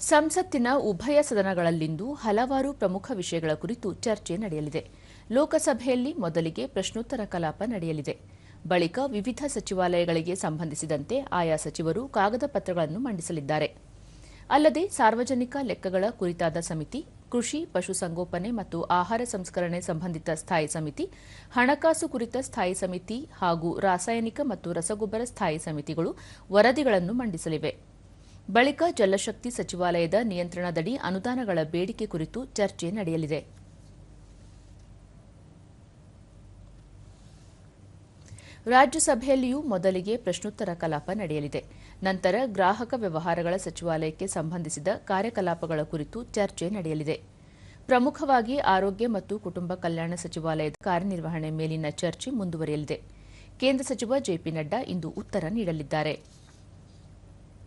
ಸಂಸತ್ತಿನ ಉಭಯ ಸದನಗಳಲ್ಲಿಂದು ಹಲವಾರು ಪ್ರಮುಖ ವಿಷಯಗಳ ಕುರಿತು ಚರ್ಚೆ ನಡೆಯಲಿದೆ. ಲೋಕಸಭೆಯಲ್ಲಿ ಮೊದಲಿಗೆ ಪ್ರಶ್ನೋತ್ತರ ಕಲಾಪ ನಡೆಯಲಿದೆ. ಬಳಿಕ ವಿವಿಧ ಸಚಿವಾಲಯಗಳಿಗೆ ಸಂಬಂಧಿಸಿದಂತೆ ಆಯಾ ಸಚಿವರು ಕಾಗದ ಪತ್ರಗಳನ್ನು ಮಂಡಿಸಲಿದ್ದಾರೆ. ಅಲ್ಲದೆ ಸಾರ್ವಜನಿಕ ಲೆಕ್ಕಗಳ ಕುರಿತಾದ ಸಮಿತಿ, ಕೃಷಿ ಪಶುಸಂಗೋಪನೆ ಮತ್ತು ಆಹಾರ ಸಂಸ್ಕರಣೆ ಸಂಬಂಧಿತ ಸ್ಥಾಯಿ ಸಮಿತಿ, ಹಣಕಾಸು ಕುರಿತ ಸ್ಥಾಯಿ ಸಮಿತಿ ಹಾಗೂ ರಾಸಾಯನಿಕ ಮತ್ತು ರಸಗೊಬ್ಬರ ಸ್ಥಾಯಿ ಸಮಿತಿಗಳು ವರದಿಗಳನ್ನು ಮಂಡಿಸಲಿವೆ. ಬಳಿಕ ಜಲಶಕ್ತಿ ಸಚಿವಾಲಯದ ನಿಯಂತ್ರಣದಡಿ ಅನುದಾನಗಳ ಬೇಡಿಕೆ ಕುರಿತು ಚರ್ಚೆ ನಡೆಯಲಿದೆ. ರಾಜ್ಯಸಭೆಯಲ್ಲಿಯೂ ಮೊದಲಿಗೆ ಪ್ರಶ್ನೋತ್ತರ ಕಲಾಪ ನಡೆಯಲಿದೆ. ನಂತರ ಗ್ರಾಹಕ ವ್ಯವಹಾರಗಳ ಸಚಿವಾಲಯಕ್ಕೆ ಸಂಬಂಧಿಸಿದ ಕಾರ್ಯಕಲಾಪಗಳ ಕುರಿತು ಚರ್ಚೆ ನಡೆಯಲಿದೆ. ಪ್ರಮುಖವಾಗಿ ಆರೋಗ್ಯ ಮತ್ತು ಕುಟುಂಬ ಕಲ್ಯಾಣ ಸಚಿವಾಲಯದ ಕಾರ್ಯನಿರ್ವಹಣೆ ಮೇಲಿನ ಚರ್ಚೆ ಮುಂದುವರಿಯಲಿದೆ. ಕೇಂದ್ರ ಸಚಿವ ಜೆಪಿ ನಡ್ಡಾ ಇಂದು ಉತ್ತರ ನೀಡಲಿದ್ದಾರೆ.